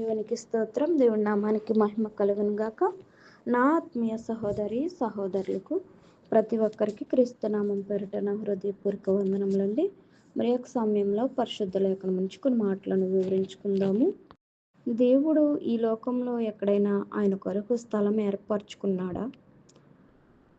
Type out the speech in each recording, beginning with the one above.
దేవునికి స్తోత్రం దేవుడి నామానికి మహిమ కలుగును గాక. నా ఆత్మీయ సహోదరి సహోదరులకు ప్రతి ఒక్కరికి క్రీస్తునామం పేరిట నా హృదయపూర్వక వందనములండి. మరి యొక్క సమయంలో పరిశుద్ధ లేఖనం నుంచి కొన్ని మాటలను వివరించుకుందాము. దేవుడు ఈ లోకంలో ఎక్కడైనా ఆయన కొరకు స్థలం ఏర్పరచుకున్నాడా?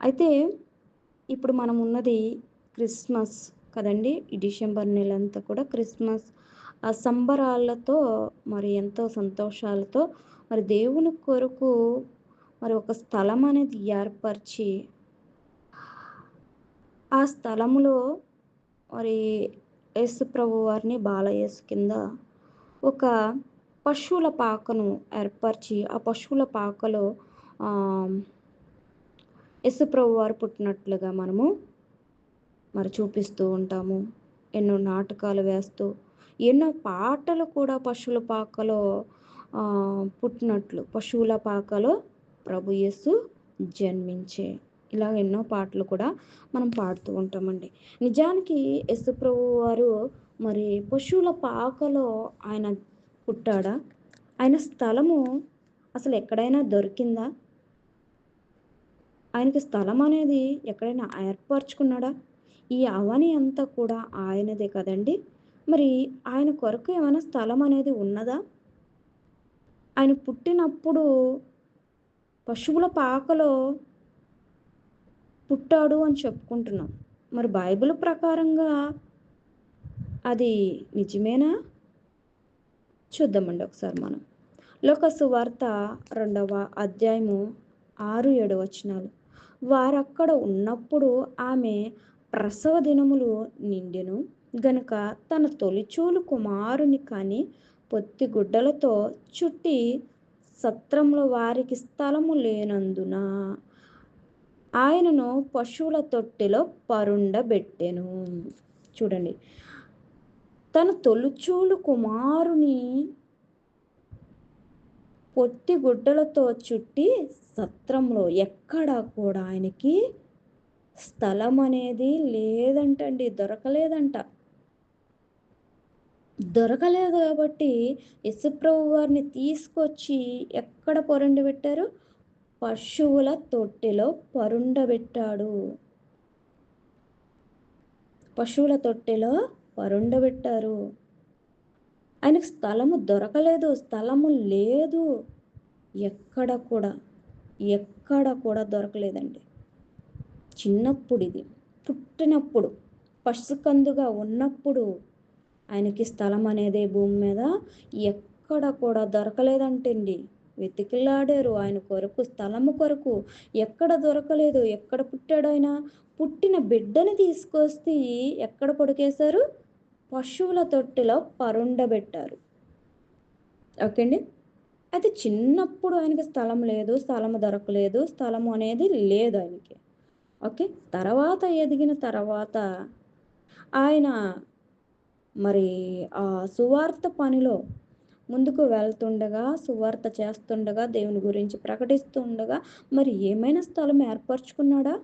అయితే ఇప్పుడు మనం ఉన్నది క్రిస్మస్ కదండి. ఈ డిసెంబర్ నెలంతా కూడా క్రిస్మస్ ఆ సంబరాలతో మరి ఎంతో సంతోషాలతో మరి దేవుని కొరకు మరి ఒక స్థలం అనేది ఏర్పరిచి ఆ స్థలంలో మరి యేసు ప్రభు వారిని బాలయేసు కింద ఒక పశువుల పాకను ఏర్పరిచి ఆ పశువుల పాకలో యేసు ప్రభు వారు పుట్టినట్లుగా మనము మరి చూపిస్తూ ఉంటాము. ఎన్నో నాటకాలు వేస్తూ ఎన్నో పాటలు కూడా పశువుల పాకలో పుట్టినట్లు. పశువుల పాకలో ప్రభు యేసు జన్మించే. ఇలా ఎన్నో పాటలు కూడా మనం పాడుతూ ఉంటామండి. నిజానికి యశు ప్రభు వారు మరి పశువుల పాకలో ఆయన పుట్టాడా? ఆయన స్థలము అసలు ఎక్కడైనా దొరికిందా? ఆయనకి స్థలం అనేది ఎక్కడైనా ఏర్పరచుకున్నాడా? ఈ అవని అంతా కూడా ఆయనదే కదండి. మరి ఆయన కొరకు ఏమైనా స్థలం అనేది ఉన్నదా? ఆయన పుట్టినప్పుడు పశువుల పాకలో పుట్టాడు అని చెప్పుకుంటున్నాం. మరి బైబిల్ ప్రకారంగా అది నిజమేనా? చూద్దామండి ఒకసారి మనం. లోకసు వార్త రెండవ అధ్యాయము ఆరు ఏడు వచనాలు. వారక్కడ ఉన్నప్పుడు ఆమె ప్రసవ దినములు నిండెను. గనుక తన తొలిచూలు కుమారుని కాని పొత్తి గుడ్డలతో చుట్టి సత్రంలో వారికి స్థలము లేనందున ఆయనను పశువుల తొట్టిలో పరుండబెట్టెను. చూడండి. తన తొలిచూలు కుమారుని పొత్తి గుడ్డలతో చుట్టి సత్రంలో ఎక్కడా కూడా ఆయనకి స్థలం అనేది లేదంటండి దొరకలేదంట. దొరకలేదు కాబట్టి యశుప్రభు వారిని తీసుకొచ్చి ఎక్కడ పొరుండబెట్టారు పశువుల తొట్టెలో పరుండబెట్టాడు పశువుల తొట్టెలో పరుండబెట్టారు ఆయనకు స్థలము దొరకలేదు స్థలము లేదు. ఎక్కడ కూడా ఎక్కడ కూడా దొరకలేదండి. చిన్నప్పుడు ఇది పుట్టినప్పుడు పసుకందుగా ఉన్నప్పుడు ఆయనకి స్థలం అనేది భూమి మీద ఎక్కడ కూడా దొరకలేదంటండి. వెతికిలాడారు ఆయన కొరకు స్థలము కొరకు. ఎక్కడ దొరకలేదు. ఎక్కడ పుట్టాడు ఆయన? పుట్టిన బిడ్డని తీసుకొస్తే ఎక్కడ పొడికేశారు? పశువుల తొట్టిలో పరుండబెట్టారు. ఓకే అండి అయితే చిన్నప్పుడు ఆయనకి స్థలం లేదు స్థలం దొరకలేదు స్థలము అనేది లేదు ఆయనకి. ఓకే? తర్వాత ఎదిగిన తర్వాత ఆయన మరి ఆ సువార్త పనిలో ముందుకు వెళ్తుండగా సువార్త చేస్తుండగా దేవుని గురించి ప్రకటిస్తుండగా మరి ఏమైనా స్థలం ఏర్పరచుకున్నాడా?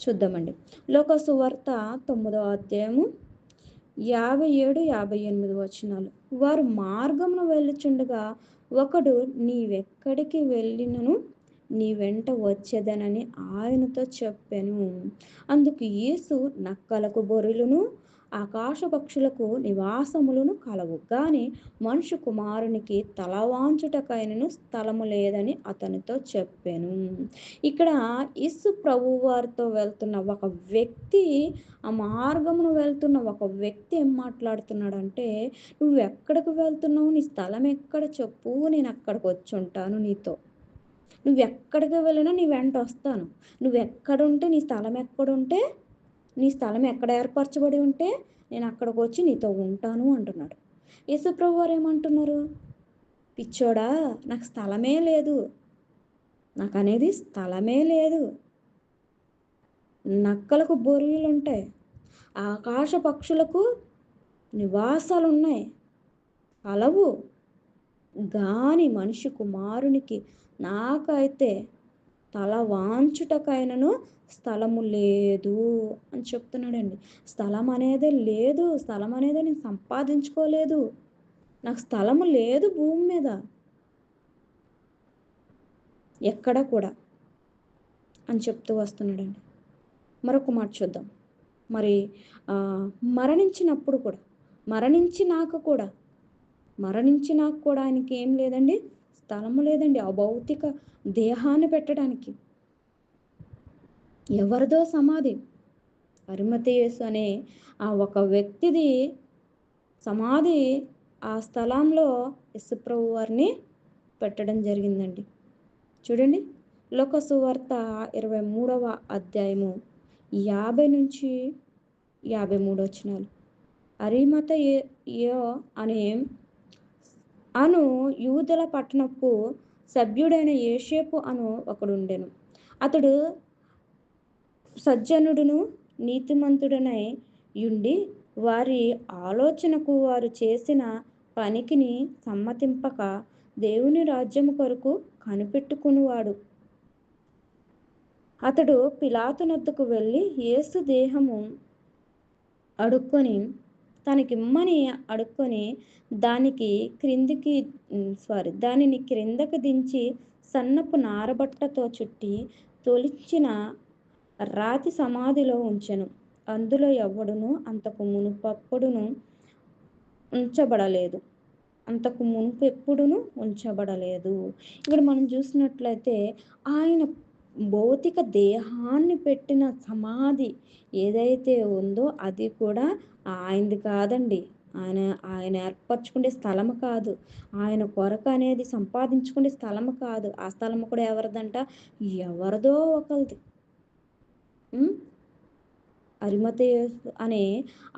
చూద్దామండి. లోక సువార్త తొమ్మిదో అధ్యాయము యాభై ఏడు యాభై ఎనిమిది వచనాలు. వారు మార్గమును వెళ్ళుచుండగా ఒకడు నీవెక్కడికి వెళ్ళినను? నీ వెంట వచ్చేదనని ఆయనతో చెప్పాను. అందుకు యేసు నక్కలకు బొరులను ఆకాశ పక్షులకు నివాసములను కలవు. కానీ మనుషు కుమారునికి తలవాంచుటకైనను స్థలము లేదని అతనితో చెప్పాను. ఇక్కడ ఇసు ప్రభు వారితో వెళ్తున్న ఒక వ్యక్తి ఆ మార్గమును వెళ్తున్న ఒక వ్యక్తి ఏం మాట్లాడుతున్నాడంటే నువ్వు ఎక్కడికి వెళ్తున్నావు? నీ స్థలం ఎక్కడ? చెప్పు. నేను అక్కడికి వచ్చి ఉంటాను నీతో. నువ్వు ఎక్కడికి వెళ్ళినా నీ వెంట వస్తాను. నువ్వు ఎక్కడుంటే నీ స్థలం ఎక్కడుంటే నీ స్థలం ఎక్కడ ఏర్పరచబడి ఉంటే నేను అక్కడికి వచ్చి నీతో ఉంటాను అంటున్నాడు. యేసుప్రభు వారు ఏమంటున్నారు? పిచ్చోడా నాకు స్థలమే లేదు. నాకు అనేది స్థలమే లేదు. నక్కలకు బొరియలు ఉంటాయి. ఆకాశ పక్షులకు నివాసాలు ఉన్నాయి. అలవు గాని మనిషి కుమారునికి నాకైతే తల వాంచుటకైనను స్థలము లేదు అని చెప్తున్నాడండి. స్థలం అనేది లేదు. స్థలం అనేది నేను సంపాదించుకోలేదు. నాకు స్థలము లేదు భూమి మీద. ఎక్కడ కూడా అని చెప్తూ వస్తున్నాడండి. మరొక మాట చూద్దాం. మరి మరణించినప్పుడు కూడా మరణించినాక కూడా మరణించినాక కూడా ఆయనకి ఏం లేదండి? స్థలము లేదండి. ఆ భౌతిక దేహాన్ని పెట్టడానికి. ఎవరిదో సమాధి. అరిమతేయస్ అనే ఆ ఒక వ్యక్తిది సమాధి ఆ స్థలంలో యశుప్రభు వారిని పెట్టడం జరిగిందండి. చూడండి. లోకసువార్త ఇరవై మూడవ అధ్యాయము యాభై నుంచి యాభై మూడు వచ్చినాలు అరిమత ఏ అనే అను యూదుల పట్టణపు సభ్యుడైన ఏషేపు అను ఒకడుండెను. అతడు సజ్జనుడును నీతిమంతుడనై యుండి వారి ఆలోచనకు వారు చేసిన పనికిని సమ్మతింపక దేవుని రాజ్యము కొరకు కనిపెట్టుకునివాడు. అతడు పిలాతునొద్దకు వెళ్ళి యేసు దేహము అడుక్కొని తనకిమ్మని అడుక్కొని దానికి క్రిందికి సారీ దానిని క్రిందకు దించి సన్నపు నారబట్టతో చుట్టి తొలిచిన రాతి సమాధిలో ఉంచెను. అందులో ఎవడును అంతకు మునుపప్పుడును ఉంచబడలేదు. అంతకు మునుపు ఎప్పుడును ఉంచబడలేదు. ఇక్కడ మనం చూసినట్లయితే ఆయన భౌతిక దేహాన్ని పెట్టిన సమాధి ఏదైతే ఉందో అది కూడా ఆయనది కాదండి. ఆయన ఆయన ఏర్పరచుకునే స్థలం కాదు. ఆయన కొరకు అనేది సంపాదించుకునే స్థలం కాదు. ఆ స్థలం కూడా ఎవరిదంట? ఎవరిదో ఒకరిది. అరిమత అనే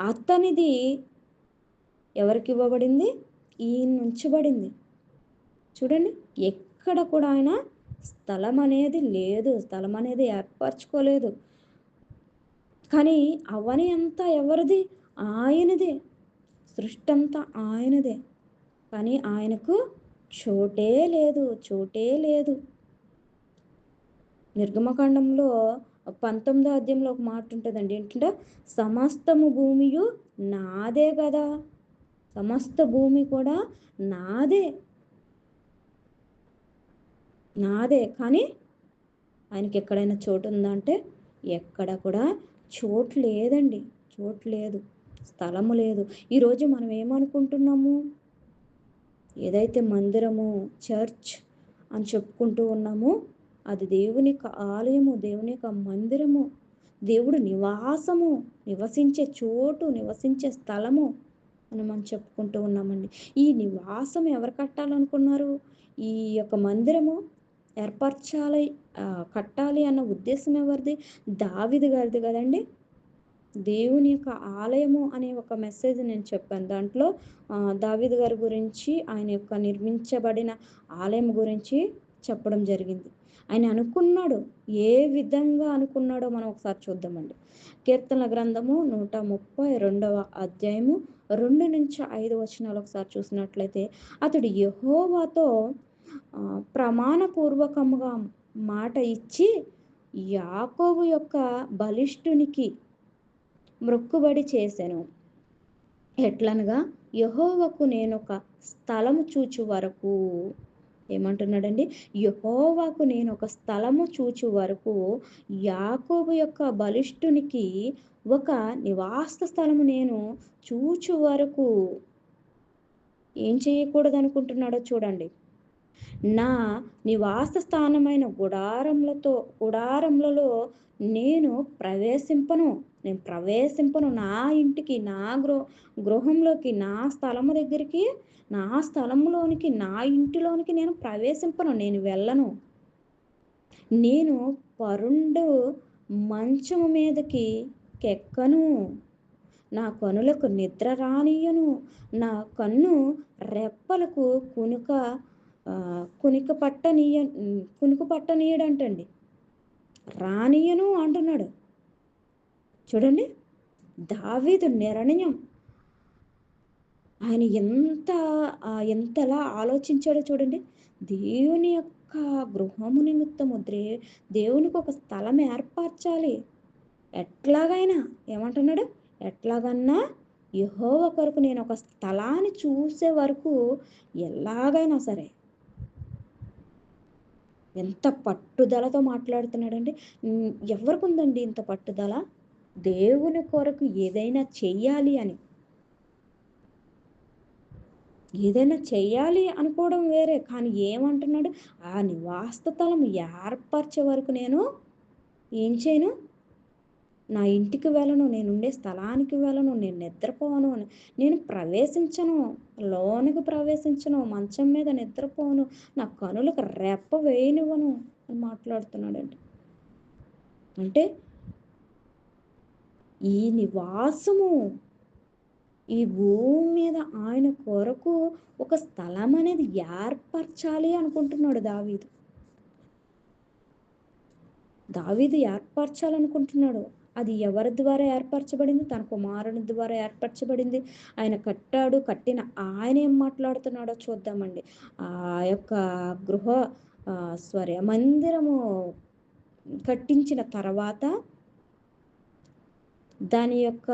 అతనిది ఎవరికి ఇవ్వబడింది? ఈయన ఉంచబడింది చూడండి. ఎక్కడ కూడా ఆయన స్థలం అనేది లేదు. స్థలం అనేది ఏర్పరచుకోలేదు. కానీ అవని అంతా ఎవరిది? ఆయనదే. సృష్టి అంతా ఆయనదే. కానీ ఆయనకు చోటే లేదు చోటే లేదు. నిర్గమకాండంలో పంతొమ్మిదో అధ్యాయంలో ఒక మాట ఉంటుందండి. ఏంటంటే సమస్తము భూమియు నాదే కదా. సమస్త భూమి కూడా నాదే. నాదే. కానీ ఆయనకి ఎక్కడైనా చోటు ఉందా అంటే ఎక్కడ కూడా చోటు లేదండి. చోటు లేదు. స్థలము లేదు. ఈరోజు మనం ఏమనుకుంటున్నాము? ఏదైతే మందిరము చర్చ్ అని చెప్పుకుంటూ ఉన్నామో అది దేవుని యొక్క ఆలయము దేవుని యొక్క మందిరము. దేవుడు నివాసము నివసించే చోటు నివసించే స్థలము అని మనం చెప్పుకుంటూ ఉన్నామండి. ఈ నివాసం ఎవరు కట్టాలనుకున్నారు? ఈ యొక్క మందిరము ఏర్పరచాలి కట్టాలి అన్న ఉద్దేశం ఎవరిది? దావిది గారిది కదండి. దేవుని యొక్క ఆలయము అనే ఒక మెసేజ్ నేను చెప్పాను. దాంట్లో దావిద్ గారి గురించి ఆయన యొక్క నిర్మించబడిన ఆలయం గురించి చెప్పడం జరిగింది. ఆయన అనుకున్నాడు. ఏ విధంగా అనుకున్నాడో మనం ఒకసారి చూద్దామండి. కీర్తన గ్రంథము నూట ముప్పై రెండవ అధ్యాయము రెండు నుంచి ఐదు వచనాలు ఒకసారి చూసినట్లయితే అతడు యహోవాతో ప్రమాణపూర్వకముగా మాట ఇచ్చి యాకోబు యొక్క బలిష్ఠునికి మ్రొక్కుబడి చేశాను ఎట్లనగా యహోవకు నేను ఒక స్థలము చూచు వరకు ఏమంటున్నాడండి? యహోవాకు నేను ఒక స్థలము చూచు వరకు యాకోబు యొక్క బలిష్ఠునికి ఒక నివాస స్థలము నేను చూచు వరకు ఏం చేయకూడదు అనుకుంటున్నాడో చూడండి. నా నివాస స్థానమైన గుడారములతో గుడారములలో నేను ప్రవేశింపను. నేను ప్రవేశింపను నా ఇంటికి నా గృహ గృహంలోకి నా స్థలము దగ్గరికి నా స్థలంలోనికి నా ఇంటిలోనికి నేను ప్రవేశింపను. నేను వెళ్ళను. నేను పరుండు మంచము మీదకి కెక్కను. నా కనులకు నిద్ర రానియను నా కన్ను రెప్పలకు కునుక కునిక పట్టనీయ కునుకు పట్టనీయడంటండి. రానియను అంటున్నాడు. చూడండి దావీదు నిర్ణయం. ఆయన ఎంత ఎంతలా ఆలోచించాడో చూడండి. దేవుని యొక్క గృహము నిమిత్తము దే దేవునికి ఒక స్థలం ఏర్పరచాలి. ఎట్లాగైనా ఏమంటున్నాడు? ఎట్లాగన్నా యెహోవ కొరకు నేను ఒక స్థలాన్ని చూసే వరకు ఎలాగైనా సరే ఎంత పట్టుదలతో మాట్లాడుతున్నాడండి? ఎవరికి ఉందండి ఇంత పట్టుదల? దేవుని కొరకు ఏదైనా చెయ్యాలి అని. ఏదైనా చేయాలి అనుకోవడం వేరే కానీ ఏమంటున్నాడు? ఆ నివాస స్థలం ఏర్పరిచే వరకు నేను ఏం చేయను? నా ఇంటికి వెళ్ళను నేను ఉండే స్థలానికి వెళ్ళను నేను నిద్రపోను నేను ప్రవేశించను లోనికి ప్రవేశించను మంచం మీద నిద్రపోను నా కనులకు రెప్ప వేయనివ్వను అని మాట్లాడుతున్నాడండి అంటే ఈ నివాసము ఈ భూమి మీద ఆయన కొరకు ఒక స్థలం అనేది ఏర్పరచాలి అనుకుంటున్నాడు దావీదు. దావీదు ఏర్పరచాలనుకుంటున్నాడు. అది ఎవరి ద్వారా ఏర్పరచబడింది? తన కుమారుని ద్వారా ఏర్పరచబడింది? ఆయన కట్టాడు కట్టిన ఆయన ఏం మాట్లాడుతున్నాడో చూద్దామండి. ఆ యొక్క గృహ సారీ స్వర మందిరము కట్టించిన తర్వాత దాని యొక్క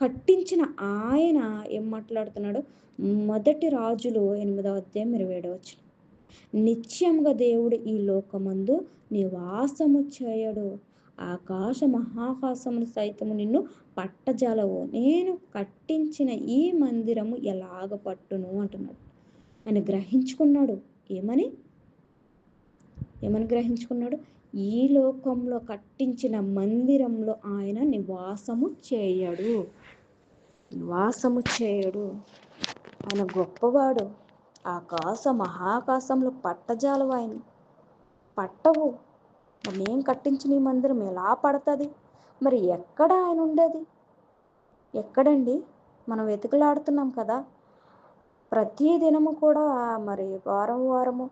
కట్టించిన ఆయన ఏం మాట్లాడుతున్నాడు? మొదటి రాజులు ఎనిమిదవ అధ్యాయం ఇరవై ఏడవ నిత్యంగా దేవుడు ఈ లోకమందు నివాసము చేయడు. ఆకాశ మహాకాశములు సైతము నిన్ను పట్టజాలవు. నేను కట్టించిన ఈ మందిరము ఎలాగ పట్టును అంటున్నాడు. ఆయన గ్రహించుకున్నాడు. ఏమని? ఏమని గ్రహించుకున్నాడు? ఈ లోకంలో కట్టించిన మందిరంలో ఆయన నివాసము చేయడు. నివాసము చేయడు. ఆయన గొప్పవాడు. ఆకాశ మహాకాశంలో పట్టజాలవు ఆయన. పట్టవు. మరి నేను కట్టించిన ఈ మందిరం ఎలా పడుతుంది? మరి ఎక్కడ ఆయన ఉండేది? ఎక్కడండి? మనం వెతుకులాడుతున్నాం కదా. ప్రతి దినము కూడా మరి వారం వారము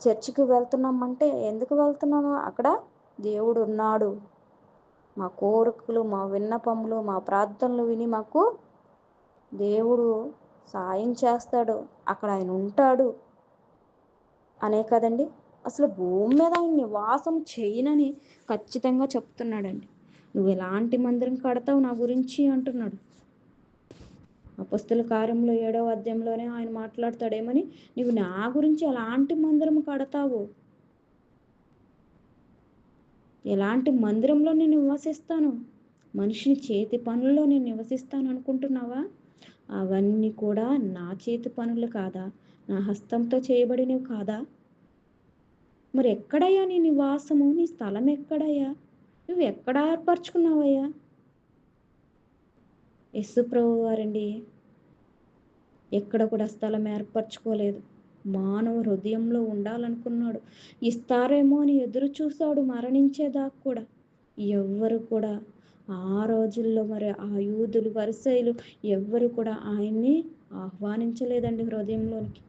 చర్చికి వెళ్తున్నామంటే ఎందుకు వెళ్తున్నాము? అక్కడ దేవుడు ఉన్నాడు మా కోరికలు మా విన్నపములు మా ప్రార్థనలు విని మాకు దేవుడు సాయం చేస్తాడు. అక్కడ ఆయన ఉంటాడు. అనే కదండి? అసలు భూమి మీద ఆయన నివాసం చేయనని ఖచ్చితంగా చెప్తున్నాడండి. నువ్వు ఎలాంటి మందిరం కడతావు నా గురించి? అంటున్నాడు. అపస్తుల కార్యంలో ఏడవ అధ్యాయంలోనే ఆయన మాట్లాడతాడేమని నీవు నా గురించి ఎలాంటి మందిరం కడతావు? ఎలాంటి మందిరంలో నేను నివసిస్తాను? మనిషిని చేతి పనుల్లో నేను నివసిస్తాను అనుకుంటున్నావా? అవన్నీ కూడా నా చేతి పనులు కాదా? నా హస్తంతో చేయబడినవి కాదా? మరి ఎక్కడయ్యా నీ నివాసము? నీ స్థలం ఎక్కడయ్యా? నువ్వు ఎక్కడ ఏర్పరచుకున్నావయ్యా? యస్సు ప్రభు వారండి ఎక్కడ కూడా స్థలం ఏర్పరచుకోలేదు. మానవ హృదయంలో ఉండాలనుకున్నాడు. ఇస్తారేమో అని ఎదురు చూశాడు మరణించేదాకా కూడా. ఎవ్వరు కూడా ఆ రోజుల్లో మరి ఆ యూదులు వరిసైలు ఎవ్వరు కూడా ఆయన్ని ఆహ్వానించలేదండి హృదయంలోనికి.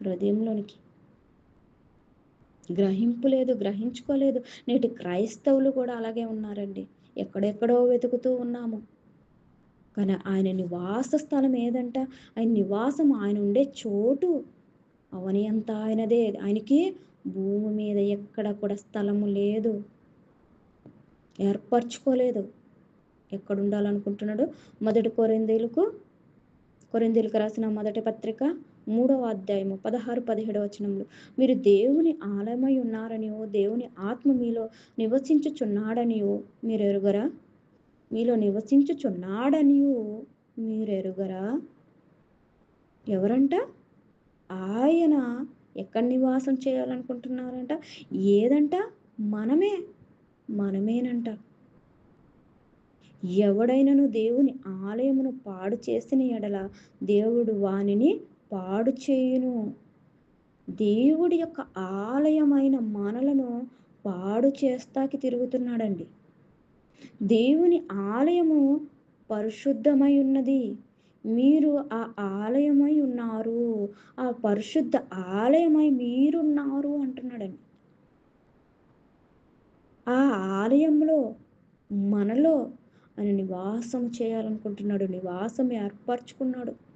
హృదయంలోనికి. గ్రహింపు లేదు గ్రహించుకోలేదు. నేటి క్రైస్తవులు కూడా అలాగే ఉన్నారండి. ఎక్కడెక్కడో వెతుకుతూ ఉన్నాము. కానీ ఆయన నివాస స్థలం ఏదంట? ఆయన నివాసం ఆయన ఉండే చోటు. అవని అంతా ఆయనదే. ఆయనకి భూమి మీద ఎక్కడ కూడా స్థలము లేదు. ఏర్పరచుకోలేదు. ఎక్కడ ఉండాలనుకుంటున్నాడు మొదటి కొరిందీలకు కొరిందీలకు రాసిన మొదటి పత్రిక మూడవ అధ్యాయము పదహారు పదిహేడవ వచనంలో మీరు దేవుని ఆలయమై ఉన్నారనియో దేవుని ఆత్మ మీలో నివసించుచున్నాడనియో మీరు ఎరుగరా మీలో నివసించుచున్నాడనియో మీరు ఎరుగరా ఎవరంట? ఆయన ఎక్కడ నివాసం చేయాలనుకుంటున్నారంట? ఏదంట? మనమే మనమేనంట. ఎవడైనను దేవుని ఆలయమును పాడు చేసిన ఎడల దేవుడు వానిని పాడు చేయును. దేవుడి యొక్క ఆలయమైన మనలను పాడు చేస్తాకి తిరుగుతున్నాడండి. దేవుని ఆలయము పరిశుద్ధమై ఉన్నది. మీరు ఆ ఆలయమై ఉన్నారు. ఆ పరిశుద్ధ ఆలయమై మీరున్నారు అంటున్నాడండి. ఆ ఆలయంలో మనలో ఆయన నివాసం చేయాలనుకుంటున్నాడు. నివాసం ఏర్పరచుకున్నాడు.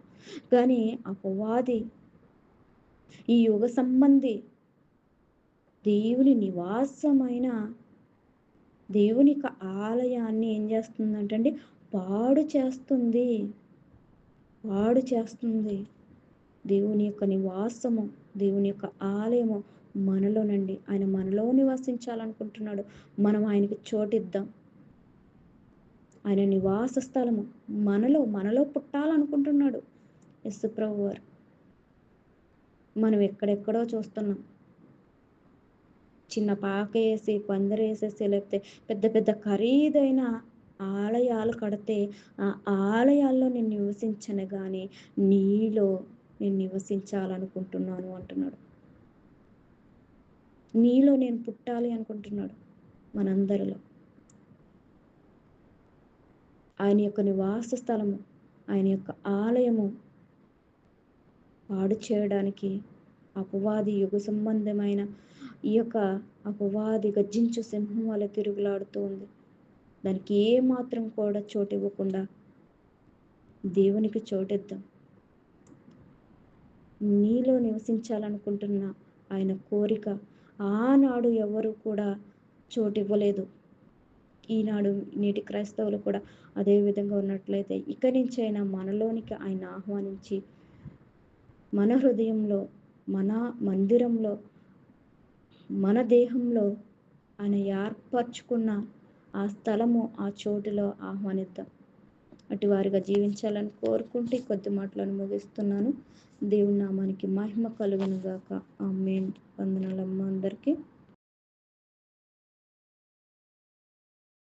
కానీ అపవాది ఈ యుగ సంబంధి దేవుని నివాసమైన దేవుని యొక్క ఆలయాన్ని ఏం చేస్తుందంటే అండి పాడు చేస్తుంది. పాడు చేస్తుంది. దేవుని యొక్క నివాసము దేవుని యొక్క ఆలయము మనలోనండి. ఆయన మనలో నివసించాలనుకుంటున్నాడు. మనం ఆయనకి చోటిద్దాం. ఆయన నివాస స్థలము మనలో మనలో పుట్టాలనుకుంటున్నాడు. యశుప్రభు వారు మనం ఎక్కడెక్కడో చూస్తున్నాం. చిన్న పాక వేసి పందిరేసేసి లేకపోతే పెద్ద పెద్ద ఖరీదైన ఆలయాలు కడితే ఆ ఆలయాల్లో నేను నివసించను కానీ నీలో నేను నివసించాలనుకుంటున్నాను అంటున్నాడు. నీలో నేను పుట్టాలి అనుకుంటున్నాడు మనందరిలో. ఆయన యొక్క నివాస స్థలము ఆయన యొక్క ఆలయము పాడు చేయడానికి అపవాది యుగ సంబంధమైన ఈ యొక్క అపవాది గర్జించు సింహం వల్ల తిరుగులాడుతూ ఉంది దానికి ఏ మాత్రం కూడా చోటు ఇవ్వకుండా దేవునికి చోటిద్దాం. నీలో నివసించాలనుకుంటున్న ఆయన కోరిక ఆనాడు ఎవరు కూడా చోటు ఇవ్వలేదు. ఈనాడు నేటి క్రైస్తవులు కూడా అదే విధంగా ఉన్నట్లయితే ఇక నుంచైనా మనలోనికి ఆయన ఆహ్వానించి మన హృదయంలో మన మందిరంలో మన దేహంలో ఆయన ఏర్పరచుకున్న ఆ స్థలము ఆ చోటులో ఆహ్వానిద్దాం. అటు వారిగా జీవించాలని కోరుకుంటే కొద్ది మాటలను ముగిస్తున్నాను. దేవుని నామానికి మహిమ కలుగునుగాక. ఆ మెయిన్ వందనాలమ్మ అందరికీ.